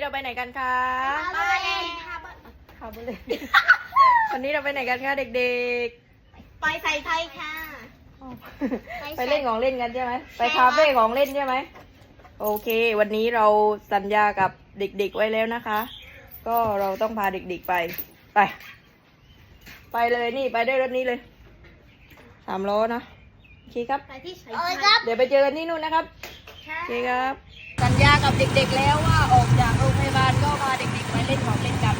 เราไปไหนกันคะมาเล่นค่ะบุเลย วันนี้เราไปไหนกันคะเด็กไปใส่ไทยค่ะ ๆ ไปเล่นของเล่นกันใช่ไหมไปคาเฟ่ของเล่นใช่ไหมโอเค วันนี้เราสัญญากับเด็กๆไว้แล้วนะคะ ก็เราต้องพาเด็กๆไป ไป ไปเลยนี่ไปด้วยรถนี้เลยสามล้อนะโอเคครับ ไปที่ใส่ไทยครับเดี๋ยวไปเจอกันที่นู่นนะครับค่ะโอเคครับ สัญญากับเด็กๆแล้วว่าออกจากโรงพยาบาลก็พาเด็กๆไปเล่นของเล่นกัน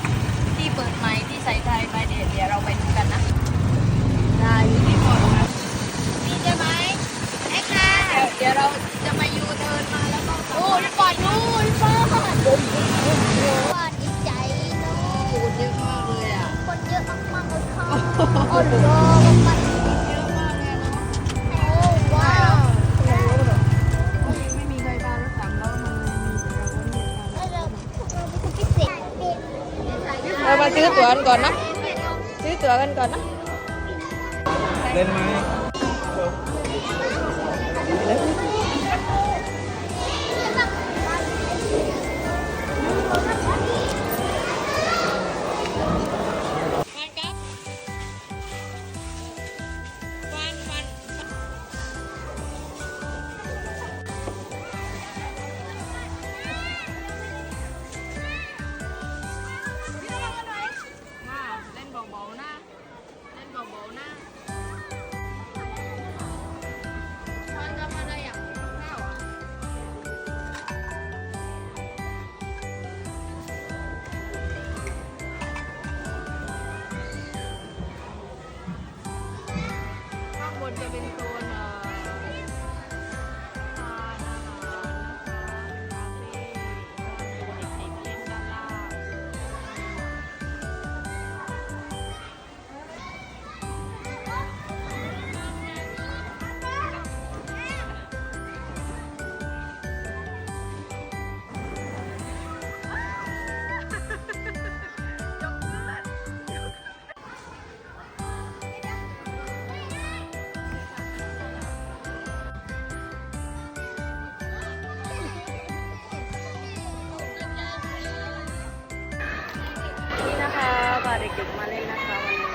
ที่เปิดใหม่ที่ใส่ไทยไปเดี๋ยวเดี๋ยวเราไปดูกันนะได้อยู่ที่ก่อนนะ นี่ใช่ไหมไอ้ค่ะ เดี๋ยวเดี๋ยวเราจะมายูเทิร์นมาแล้วก็กลับโอ้มายปล่อยนู่นป้าว่าดีใจเนาะคนเยอะมากเลยอะคนเยอะมากๆเลยค่ะโอ้โหมันเยอะมากเลยเนาะโอ้ว้าวไม่มีใครพารถสามล้อมาเลยมีแต่เราคนเดียวแล้วเราพวกเราเป็นคนพิเศษเรามาซื้อตั๋วกันก่อนนะซื้อตั๋วกันก่อนนะเล่นไหม นี่นะ